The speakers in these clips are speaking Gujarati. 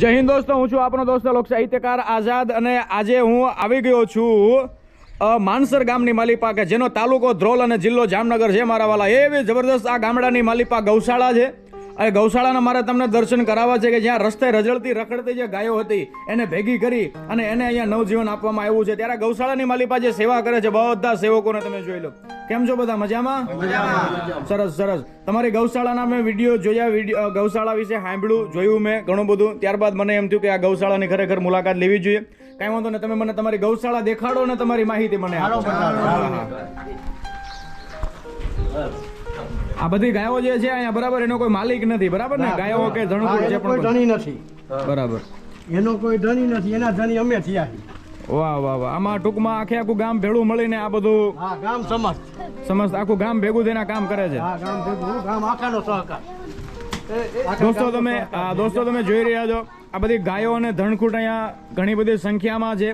જય હિન્દ દોસ્તો, હું છું આપણો દોસ્ત લોક સાહિત્યકાર આઝાદ અને આજે હું આવી ગયો છું માનસર ગામની માલિપા કે જેનો તાલુકો ધ્રોલ અને જિલ્લો જામનગર છે મારા વાલા. એવી જબરદસ્ત આ ગામડાની માલિપા ગૌશાળા છે. અને ગૌશાળાના મારે તમને દર્શન કરાવવા છે કે જ્યાં રસ્તે રજળતી રખડતી જે ગાયો હતી એને ભેગી કરી અને એને અહીંયા નવજીવન આપવામાં આવ્યું છે. ત્યારે ગૌશાળાની માલિપા જે સેવા કરે છે. બધા સેવકોને તમે જોઈ લો. કેમ છો બધા? મજામાં? સરસ સરસ. તમારી ગૌશાળાના મેં વીડિયો જોયા વીડિયો ગૌશાળા વિશે સાંભળ્યું જોયું મેં ઘણું બધું. ત્યારબાદ મને એમ થયું કે આ ગૌશાળાની ખરેખર મુલાકાત લેવી જોઈએ. કાંઈ વાંધો ને તમે મને તમારી ગૌશાળા દેખાડો ને તમારી માહિતી મને આપો. આ બધી ગાયો જે છે અહીંયા બરાબર એનો કોઈ માલિક નથી બરાબર ને? ગાયો કે ધણકુળ છે પણ ધણી નથી. બરાબર. એનો કોઈ ધણી નથી એના ધણી અમે થયા છીએ. વાહ વાહ વાહ. આમાં ટૂંકમાં આખે આખું ગામ ભેળું મળીને આ બધું હા ગામ સમસ્ત. સમસ્ત આખું ગામ ભેગું થઈને કામ કરે છે. હા ગામ ભેગું. ગામ આખાનો સહકાર. દોસ્તો તમે આ દોસ્તો તમે જોઈ રહ્યા છો આ બધી ગાયો અને ધણખૂટ અહીંયા ઘણી બધી સંખ્યામાં છે.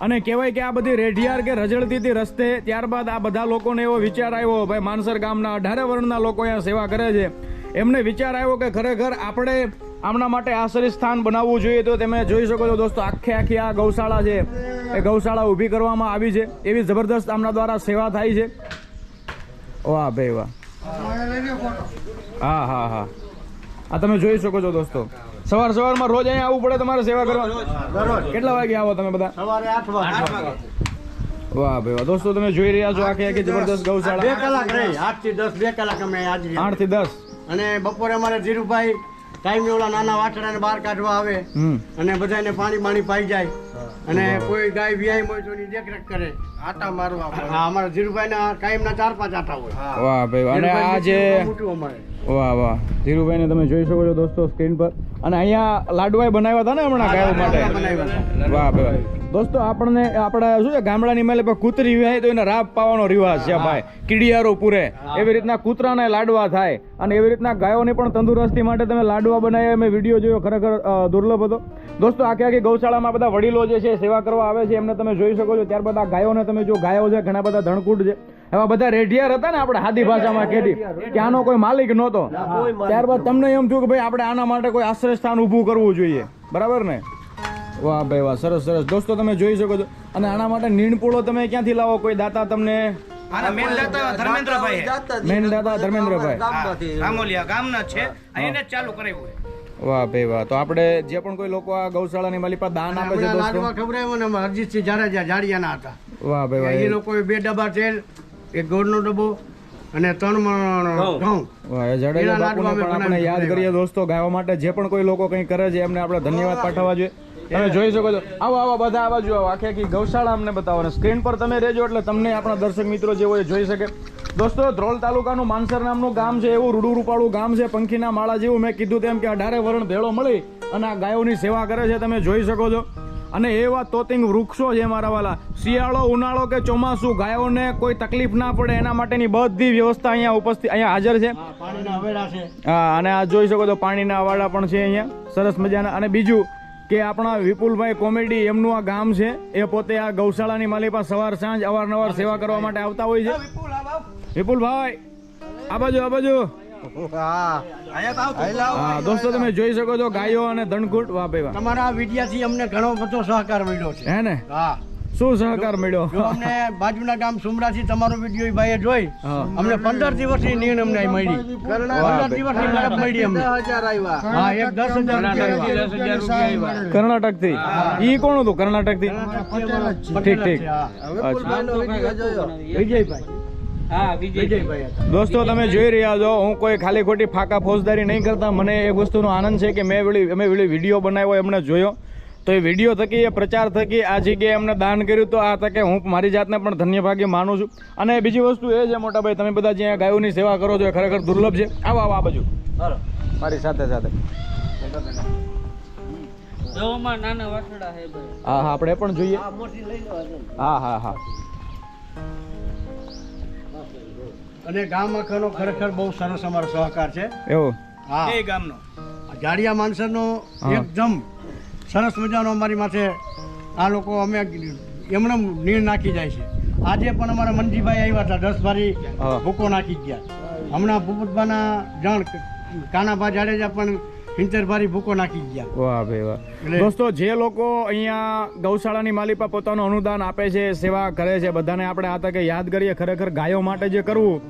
અને કહેવાય કે આ બધી રેઢિયાર કે રજળતી રસ્તે ત્યારબાદ આ બધા લોકોને એવો વિચાર આવ્યો, ભાઈ, માનસર ગામના અઢારે વર્ણના લોકો અહીંયા સેવા કરે છે. એમને વિચાર આવ્યો કે ખરેખર આપણે આમના માટે આશ્રય સ્થાન બનાવવું જોઈએ તો તમે જોઈ શકો છો દોસ્તો, આખે આખી આ ગૌશાળા છે. એ ગૌશાળા ઊભી કરવામાં આવી છે. એવી જબરદસ્ત આમના દ્વારા સેવા થાય છે. વાહ, ભાઈ, વાહ. હા હા હા. આ તમે જોઈ શકો છો દોસ્તો. સવાર સવારમાં રોજ અહીંયા આવવું પડે તમારે સેવા કરવા? કેટલા વાગે આવો તમે બધા? સવારે આઠ વાગે. વાહ ભાઈ વાહ. દોસ્તો તમે જોઈ રહ્યા છો આખી આખી જબરદસ્ત બે કલાક રહી. આઠથી દસ બે કલાક અમે હાજરી આઠથી દસ. અને બપોરે અમારે ધીરુભાઈ ટાઈમે ઓલા નાના વાછડાને બહાર કાઢવા આવે. અને બધાને પાણી પાણી પાઈ જાય. અને કોઈ ગાય વ્યાય હોય તો એની દેખરેખ કરે. આટા મારવા અમારા ધીરુભાઈ ના કાયમ ના ચાર પાંચ આટા હોય. વાહ ભાઈ અને આ જે મોટું અમારે. વાહ વાહ. ધીરુભાઈને તમે જોઈ શકો છો દોસ્તો સ્ક્રીન પર. અને અહીંયા લાડવાય બનાવ્યા હતા ને હમણાં ગાયો માટે. વાહ ભાઈ દોસ્તો આપણને આપણા શું છે ગામડાની મેલે કૂતરી હોય તો એને રાબ પાવાનો રિવાજ છે ભાઈ. કીડિયારો પૂરે. એવી રીતના કૂતરાને લાડવા થાય. અને એવી રીતના ગાયોની પણ તંદુરસ્તી માટે તમે લાડવા બનાવ્યા. મેં વીડિયો જોયો ખરેખર દુર્લભ હતો. દોસ્તો આખી આખી ગૌશાળામાં બધા વડીલો જે છે સેવા કરવા આવે છે એમને તમે જોઈ શકો છો. ત્યારબાદ આ ગાયોને તમે જો ગાયો છે ઘણા બધા ધણકૂટ છે. એવા બધા રેઢિયાર હતા ને આપણે હાદી ભાષામાં કેટી કે આનો કોઈ માલિક નહોતો. ત્યારબાદ તમને એમ થયું કે ભાઈ આપણે આના માટે કોઈ આશ્રય સ્થાન ઊભું કરવું જોઈએ. બરાબર ને? વાહ ભાઈ વાહ સરસ સરસ. દોસ્તો તમે જોઈ શકો છો. અને આના માટે નીણપુળો તમે ક્યાંથી લાવો? કોઈ દાતા તમને? મેન દાતા ધર્મેન્દ્રભાઈ છે. મેન દાતા ધર્મેન્દ્રભાઈ. હા, રામોલિયા ગામના છે. અહીંયા ચાલુ કરાવ્યું વાહ ભાઈ વાહ. તો આપણે જે પણ કોઈ લોકો આ ગૌશાળાની માલિપા દાન આપે છે હમણાં દોસ્તો. લાડવા ખવડાવ્યા ને હરજીતસિંહ જાડેજા જાડિયાના હતા. વાહ ભાઈ વાહ. એ એ- લોકોએ બે ડબ્બા તેલ એક ગોળનો ડબ્બો અને ત્રણ મણ યાદ કરીએ દોસ્તો ગાવા માટે જે પણ કોઈ લોકો કંઈ કરે છે એમને આપણે ધન્યવાદ પાઠવવા જોઈએ. તમે જોઈ શકો છો. આવો આવો બધા આવા. જુઓ આખી આખી ગૌશાળા અમને બતાવો ને સ્ક્રીન પર તમે રહેજો એટલે તમને આપણા દર્શક મિત્રો જે હોય એ જોઈ શકે. દોસ્તો ધ્રોલ તાલુકાનું માનસર નામનું ગામ છે એવું રૂડું રૂપાળું ગામ છે પંખીના માળા જેવું. મેં કીધું તેમ કે અઢારે વર્ણ ભેળો મળી અને આ ગાયોની સેવા કરે છે તમે જોઈ શકો છો. અને એવા તોતિંગ વૃક્ષો છે મારા વાલા. શિયાળો ઉનાળો કે ચોમાસું ગાયોને કોઈ તકલીફ ના પડે એના માટેની બધી વ્યવસ્થા અહીંયા ઉપસ્થિત અહીંયા હાજર છે. હા, અને આ જોઈ શકો તો પાણીના વાડા પણ છે અહીંયા. સરસ મજાના. અને બીજું કે આપણા વિપુલભાઈ કોમેડી એમનું આ ગામ છે. એ પોતે આ ગૌશાળાની માલિપા સવાર સાંજ અવારનવાર સેવા કરવા માટે આવતા હોય છે. વિપુલભાઈ આ બાજુ આ બાજુ. હા દોસ્તો તમે જોઈ શકો છો ગાયો અને ધનકૂટ વાહ ભાઈ તમારા વિડિયાથી અમને ઘણો બધો સહકાર મળ્યો છે. હે ને? હા. શું સહકાર મળ્યો? અમને બાજુના ગામ સુમરાથી તમારો વીડિયો ભાઈએ જોઈ અમને પંદર દિવસની નીણ અમને મળી. પંદર દિવસની મદદ મળી અમને. હા એક દસ હજાર રૂપિયા કર્ણાટકથી ઈ કોણ હતું કર્ણાટકથી ઠીક ઠીક. વિજયભાઈ. દોસ્તો તમે જોઈ રહ્યા છો હું કોઈ ખાલી ખોટી ફાકા ફોજદારી નહીં કરતા. મને એક વસ્તુનો આનંદ છે કે મેં વેળી અમે વેળી વીડિયો બનાવ્યો એમને જોયો. તો એ વીડિયો થકી એ પ્રચાર થકી આ જગ્યાએ એમને દાન કર્યું તો આ તકે હું મારી જાતને પણ ધન્યભાગ્ય માનું છું. અને બીજી વસ્તુ એ છે મોટા ભાઈ તમે બધા જ્યાં ગાયોની સેવા કરો છો એ ખરેખર દુર્લભ છે. આવો આવો આ બાજુ. મારી સાથે સાથે. હા હા આપણે પણ જોઈએ. હા હા હા. અને ગામ આખાનો ખરેખર બહુ સરસ અમારો સહકાર છે. એવો? હા. એ ગામનો. જાડિયા માણસરનો એકદમ સરસ મજાનો અમારી માથે આ લોકો અમે એમણે નીર નાખી જાય છે. આજે પણ અમારા મનજીભાઈ આવ્યા હતા દસ ભારી ભૂકો નાખી ગયા. હમણાં ભૂપતભાના જણ કાનાભા જાડેજા પણ સિત્તેર ભારી ભૂકો નાખી ગયા. વાહ ભાઈ વાહ. દોસ્તો જે લોકો અહીંયા ગૌશાળાની માલિપા પોતાનું અનુદાન આપે છે સેવા કરે છે બધાને આપણે આ તકે યાદ કરીએ ખરેખર ગાયો માટે જે કરવું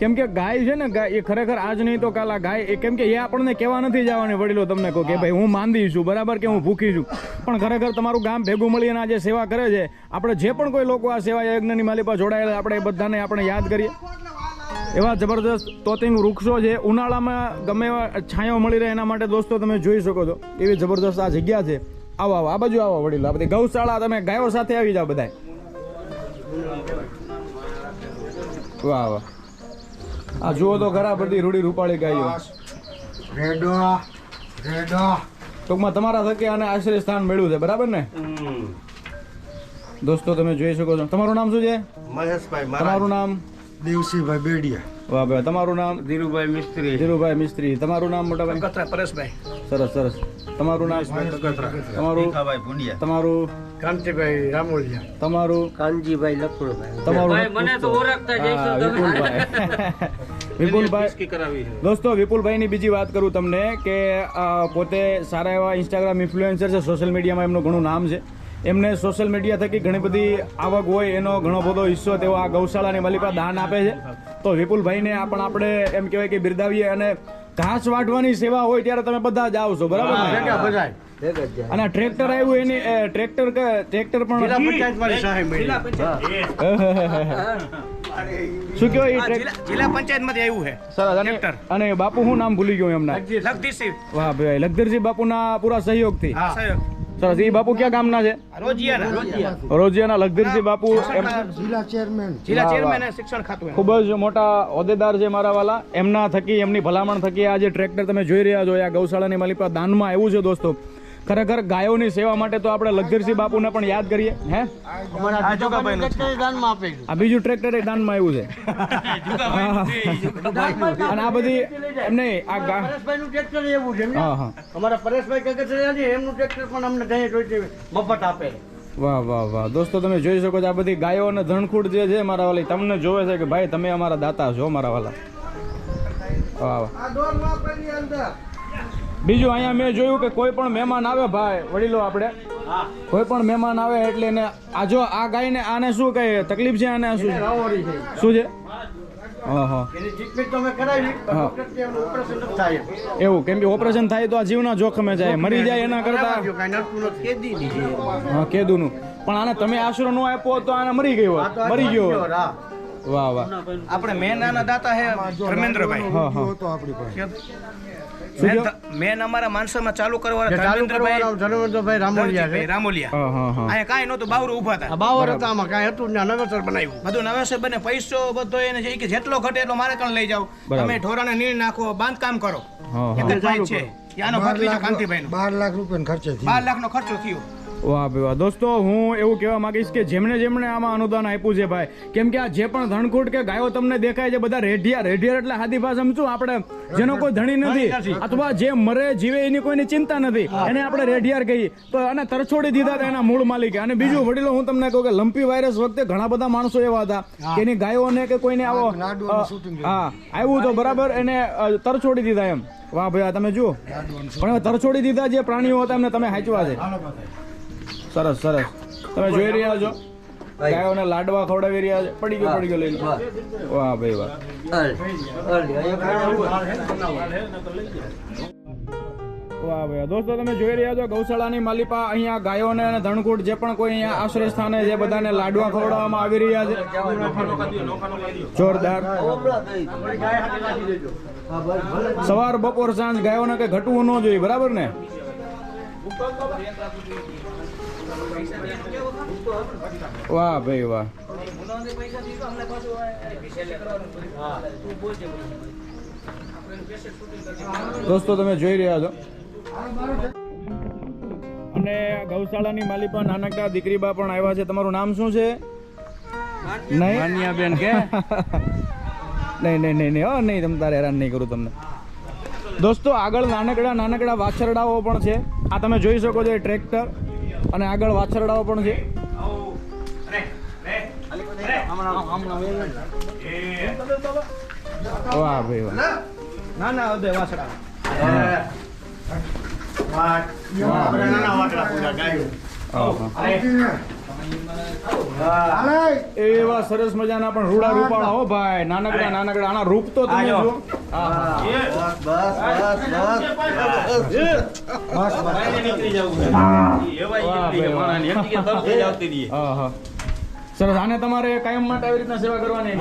કેમ કે ગાય છે ને એ ખરેખર આજ નહીં તો કાલ આ ગાય એ કેમ કે એ આપણને કહેવા નથી જવાની વડીલો તમને કહો કે ભાઈ હું માંદી છું બરાબર કે હું ભૂખી છું. પણ ખરેખર તમારું ગામ ભેગું મળીને આ જે સેવા કરે છે આપણે જે પણ કોઈ લોકો આ સેવા યજ્ઞની માલિપા જોડાયેલા આપણે બધાને આપણે યાદ કરીએ. એવા જબરદસ્ત તોતિંગ વૃક્ષો છે. ઉનાળામાં ગમે એવા છાંયો મળી રહે એના માટે દોસ્તો તમે જોઈ શકો છો. એવી જબરદસ્ત આ જગ્યા છે. આવો આવો આ બાજુ આવો વડીલો. આ બધી ગૌશાળા તમે ગાયો સાથે આવી જાઓ બધા વાહ વાહ. આ જુઓ તો ખરા બધી રૂડી રૂપાળી ગાયો. ટૂંકમાં તમારા થકી આને આશ્રય સ્થાન મળ્યું છે બરાબર ને? દોસ્તો તમે જોઈ શકો છો. તમારું નામ શું છે? મહેશભાઈ તમારું નામ? દેવસીભાઈ બેડિયા. વાહ ભાઈ તમારું નામ? ધીરુભાઈ મિસ્ત્રી. ધીરુભાઈ મિસ્ત્રી. તમારું નામ મોટા ભાઈ? કતરા પરેશભાઈ. સરસ સરસ. તમારું નામ? તમારું? તમારું? કાંતિભાઈ રામોલિયા. તમારું? કાનજીભાઈ લખુણભાઈ તમારું? મને તો ઓળખતા હા, વિપુલભાઈ. વિપુલભાઈ? દોસ્તો વિપુલભાઈની બીજી વાત કરું તમને કે પોતે સારા એવા ઇન્સ્ટાગ્રામ ઇન્ફ્લુએન્સર છે. સોશિયલ મીડિયામાં એમનું ઘણું નામ છે. એમને સોશિયલ મીડિયા થકી ઘણી બધી આવક હોય એનો ઘણો બધો હિસ્સો તેઓ આ ગૌશાળાની માલિકા દાન આપે છે. તો વિપુલભાઈને આ પણ આપણે એમ કહેવાય કે બિરદાવીએ અને ઘાસ વાટવાની સેવા હોય ત્યારે તમે બધા જ આવશો બરાબર અને ટ્રેક્ટર આવ્યું એની ટ્રેક્ટર ટ્રેક્ટર પણ પંચાયત મારી સહાય મળી. શું કહેવાય એ ટ્રેક જિલ્લા પંચાયતમાંથી આવ્યું છે. સરસ અને અને બાપુ હું નામ ભૂલી ગયો એમના. લગદીશસિંહ વાહ ભાઈ લખધરજી બાપુના પૂરા સહયોગથી. સાહેબ સરસ એ બાપુ ક્યાં ગામના છે? રોજિયાના. રોજિયાના લખધરજી બાપુ એમ જિલ્લા ચેરમેન. જિલ્લા ચેરમેન શિક્ષણ ખાતું ખૂબ જ મોટા હોદ્દેદાર છે મારા વાલા. એમના થકી એમની ભલામણ થકી આ જે ટ્રેક્ટર તમે જોઈ રહ્યા છો આ ગૌશાળાની માલિકા દાનમાં આવ્યું છે દોસ્તો. ખરેખર ગાયોની સેવા માટે તો આપણે લખધરસિંહ બાપુને પણ યાદ કરીએ હે. આ બીજું ટ્રેક્ટર એ દાનમાં આવ્યું છે. અને આ બધી એમ નહીં આ ટ્રેક્ટર એવું છે હા હા. અમારા પરેશભાઈ એમનું ટ્રેક્ટર પણ અમને મફત આપે. વાહ વાહ વાહ. દોસ્તો તમે જોઈ શકો છો આ બધી ગાયો અને ધણખૂટ જે છે મારા વાલી તમને જોવે છે કે ભાઈ તમે અમારા દાતા છો મારા વાલા. વાહ વાહ. બીજું અહીંયા મેં જોયું કે કોઈ પણ મહેમાન આવે ભાઈ વડીલો આપણે. કોઈ પણ મહેમાન આવે એટલે એને આ જો આ ગાયને આને શું કહે? તકલીફ છે આને શું શું છે. એવું કેમ કે ઓપરેશન થાય તો આ જીવના જોખમે જાય. મરી જાય. એના કરતા. કેદુનું. પણ આને તમે આશરો ન આપ્યો તો આને મરી ગયો. મરી ગયો હા. વાહ. વાહ આપણે મેં નાના દાતા હે ધર્મેન્દ્રભાઈ. હા હા. હતો આપણી પાસે. મેન અમારા માણસોમાં ચાલુ કરવા ધર્મેન્દ્રભાઈ ધર્મેન્દ્રભાઈ રામોલિયા છે. રામોલિયા. અહીંયા કાંઈ નહોતું બાવરું ઊભા હતા. બાવર હતા આમાં કાંઈ હતું ને નવેસર બનાવ્યું. બધું નવેસર બને પૈસો બધો એને છે કે જેટલો ઘટે એટલો મારે કણ લઈ જાઓ. તમે ઢોરાને નીર નાખો બાંધકામ કરો. એક જ છે. આનો બાર ખર્ચ લાખ કાંતિભાઈનો. બાર લાખ રૂપિયાનો ખર્ચે બાર લાખનો ખર્ચો થયો. વાહ ભાઈ વાહ. દોસ્તો હું એવું કહેવા માંગીશ કે જેમણે જેમણે આમાં અનુદાન આપ્યું છે ભાઈ કેમ કે આ જે પણ ધણકૂટ કે ગાયો તમને દેખાય છે બધા રેઢિયા રેઢિયા એટલે હાથી ભાષામાં સમજું આપણે જેનો કોઈ ધણી નથી અથવા જે મરે જીવે એની કોઈની ચિંતા નથી. એને આપણે રેઢિયાર કહીએ. તો અને તરછોડી દીધા એના મૂળ માલિકે. અને બીજું વડીલો હું તમને કહું કે લંપી વાયરસ વખતે ઘણા બધા માણસો એવા હતા કે એની ગાયોને કે કોઈને આવો હા આવ્યું તો બરાબર એને તરછોડી દીધા એમ. વાહ ભાઈ તમે જુઓ. પણ તરછોડી દીધા જે પ્રાણીઓ હતા એમને તમે હાચવા છે. સરસ સરસ. તમે જોઈ રહ્યા છો? ગાયોને લાડવા ખવડાવી રહ્યા છે. પડી ગયો પડી ગયો લઈ લો. વાહ. ભાઈ વાહ. વાહ ભાઈ દોસ્તો તમે જોઈ રહ્યા છો ગૌશાળાની માલિપા અહીંયા ગાયોને અને ધણકૂટ જે પણ કોઈ અહીંયા આશ્રય સ્થાને જે બધાને લાડવા ખવડાવવામાં આવી રહ્યા છે. જોરદાર. સવાર બપોર સાંજ ગાયોને કઈ ઘટવું ન જોઈએ બરાબર ને? વાહ ભાઈ વાહ. દોસ્તો તમે જોઈ રહ્યા છો. અને ગૌશાળાની માલિપા નાનકડા દીકરીબા પણ આવ્યા છે. તમારું નામ શું છે? નહીં? કે? નહીં નહીં નહીં નહીં. હો નહીં તમ તારે હેરાન નહીં કરું તમને. દોસ્તો આગળ નાનકડા નાનકડા વાછરડાઓ પણ છે. આ તમે જોઈ શકો છો એ ટ્રેક્ટર. અને આગળ વાછરડાઓ પણ છે. વાહ ભાઈ ના ના એવા સરસ મજાના પણ રૂડા રૂપાળા હો ભાઈ. નાનકડા નાનકડા. આના રૂપ તો તમે. જો. સરસ આને તમારે કાયમ માટે આવી રીતના સેવા કરવાની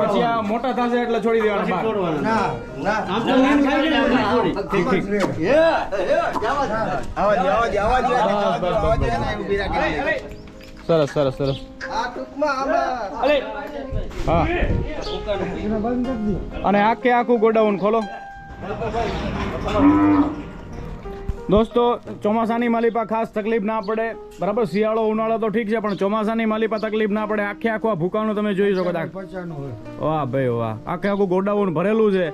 પછી આ મોટા થશે એટલે છોડી દેવાના. ઠીક ઠીક. સરસ સરસ સરસ. હા. અને આખે આખું ગોડાઉન ખોલો. દોસ્તો ચોમાસાની માલિપા ખાસ તકલીફ ના પડે. બરાબર શિયાળો ઉનાળો તો ઠીક છે પણ ચોમાસાની માલિપા તકલીફ ના પડે. આખે આખું આ ભૂકાનું તમે જોઈ શકો. વાહ ભાઈ વાહ. આખે આખું ગોડાઉન ભરેલું છે.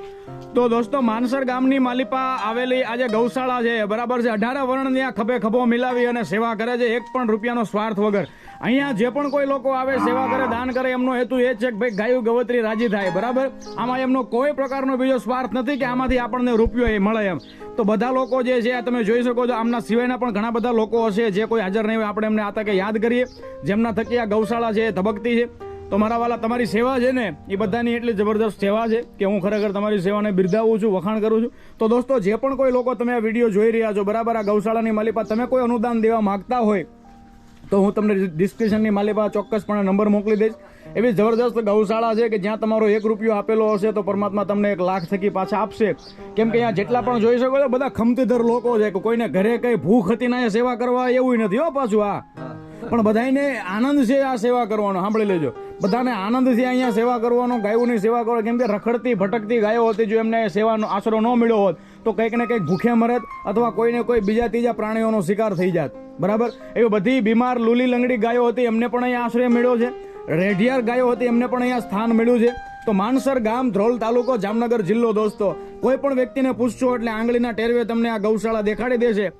તો દોસ્તો માનસર ગામની માલિપા આવેલી આજે ગૌશાળા છે. બરાબર છે. અઢાર વર્ણની આ ખભે ખભો મિલાવી અને સેવા કરે છે. એક પણ રૂપિયાનો સ્વાર્થ વગર. અહીંયા જે પણ કોઈ લોકો આવે, સેવા કરે, દાન કરે, એમનો હેતુ એ છે કે ભાઈ ગાયું ગવત્રી રાજી થાય, બરાબર? આમાં એમનો કોઈ પ્રકારનો બીજો સ્વાર્થ નથી કે આમાંથી આપણને રૂપિયો એ મળે એમ. તો બધા લોકો જે છે, તમે જોઈ શકો છો, આમના સિવાયના પણ ઘણા બધા લોકો હશે જે કોઈ હાજર નહીં હોય. આપણે એમને આ તકે યાદ કરીએ. જેમના થકી આ ગૌશાળા છે, એ ધબકતી છે. તો મારા વાલા, તમારી સેવા છે ને, એ બધાની એટલી જબરદસ્ત સેવા છે કે હું ખરેખર તમારી સેવાને બિરદાવું છું, વખાણ કરું છું. તો દોસ્તો, જે પણ કોઈ લોકો તમે આ વીડિયો જોઈ રહ્યા છો, બરાબર? આ ગૌશાળાની માલિપા, તમે કોઈ અનુદાન દેવા માંગતા હોય તો હું તમને ડિસ્ક્રિપ્શનની માલિપા ચોક્કસપણે નંબર મોકલી દઈશ. એવી જબરદસ્ત ગૌશાળા છે કે જ્યાં તમારો એક રૂપિયો આપેલો હશે તો પરમાત્મા તમને એક લાખ થકી પાછા આપશે. કેમ કે અહીંયા જેટલા પણ જોઈ શકો છો, બધા ખમતીધર લોકો છે કે કોઈને ઘરે કઈ ભૂખ હતી ના સેવા કરવા એવું નથી, હો પાછું આ. પણ બધાને આનંદ છે આ સેવા કરવાનો. સાંભળી લેજો. બધાને આનંદ છે અહીંયા સેવા કરવાનો, ગાયોની સેવા કરો. કેમ કે રખડતી, ભટકતી ગાયો હતી જો એમને સેવાનો આશરો ન મળ્યો હોત, તો કંઈક ને કંઈક ભૂખે મરત અથવા કોઈને કોઈ બીજા ત્રીજા પ્રાણીઓનો શિકાર થઈ જાત. બરાબર? એવી બધી બીમાર, લૂલી લંગડી ગાયો હતી, એમને પણ અહીંયા આશ્રય મળ્યો છે. રેઢિયાર ગાયો હતી, એમને પણ અહીંયા સ્થાન મળ્યું છે. તો માનસર ગામ, ધ્રોલ તાલુકો, જામનગર જિલ્લો, દોસ્તો. કોઈ પણ વ્યક્તિને પૂછશો એટલે આંગળીના ટેરવે તમને આ ગૌશાળા દેખાડી દેશે.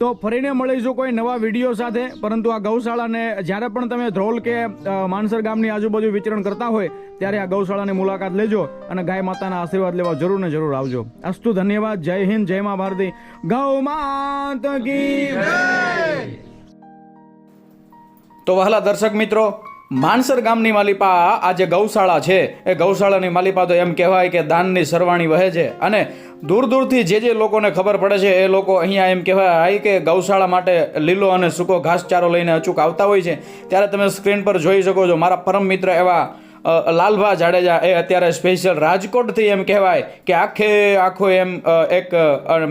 તો ફરીને મળીશું કોઈ નવા વીડિયો સાથે. પરંતુ આ ગૌશાળાને જ્યારે પણ તમે ધ્રોલ કે માનસર ગામની આજુબાજુ વિચરણ કરતા હોય, ત્યારે આ ગૌશાળાની મુલાકાત લેજો અને ગાય માતાના આશીર્વાદ લેવા જરૂર ને જરૂર આવજો. અસ્તુ ધન્યવાદ. જય હિન્દ, જય મા ભારતી. ગૌ માત તો વહાલા દર્શક મિત્રો માનસર ગામની માલિપા આ જે ગૌશાળા છે, એ ગૌશાળાની માલિપા તો એમ કહેવાય કે દાનની સરવાણી વહે છે. અને દૂર દૂરથી જે જે લોકોને ખબર પડે છે, એ લોકો અહીંયા એમ કહેવાય કે ગૌશાળા માટે લીલો અને સૂકો ઘાસચારો લઈને અચૂક આવતા હોય છે. ત્યારે તમે સ્ક્રીન પર જોઈ શકો છો, મારા પરમ મિત્ર એવા લાલભા જાડેજા, એ અત્યારે સ્પેશિયલ રાજકોટથી એમ કહેવાય કે આખે આખો એમ એક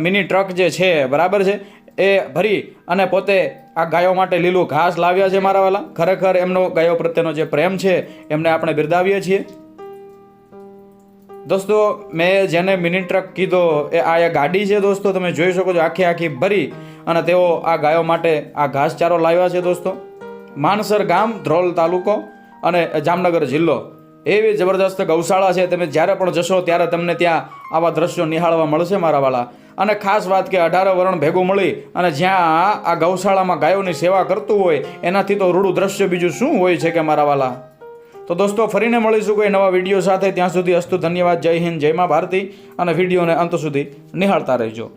મિની ટ્રક જે છે, બરાબર છે, એ ભરી અને પોતે આ ગાયો માટે લીલું ઘાસ લાવ્યા છે મારા વાલા. ખરેખર એમનો ગાયો પ્રત્યેનો જે પ્રેમ છે, એમને આપણે બિરદાવીએ છીએ. દોસ્તો, મેં જેને મિની ટ્રક કીધો, એ આ ગાડી છે દોસ્તો, તમે જોઈ શકો છો આખી આખી ભરી અને તેઓ આ ગાયો માટે આ ઘાસચારો લાવ્યા છે દોસ્તો. માનસર ગામ, ધ્રોલ તાલુકો અને જામનગર જિલ્લો. એવી જબરદસ્ત ગૌશાળા છે, તમે જ્યારે પણ જશો ત્યારે તમને ત્યાં આવા દ્રશ્યો નિહાળવા મળશે મારા વાલા. અને ખાસ વાત કે અઢાર વર્ણ ભેગું મળી અને જ્યાં આ ગૌશાળામાં ગાયોની સેવા કરતું હોય, એનાથી તો રૂડું દ્રશ્ય બીજું શું હોય છે કે મારા વાલા? તો દોસ્તો, ફરીને મળીશું કોઈ નવા વીડિયો સાથે. ત્યાં સુધી અસ્તુ ધન્યવાદ. જય હિન્દ, જય મા ભારતી. અને વિડીયોને અંત સુધી નિહાળતા રહેજો.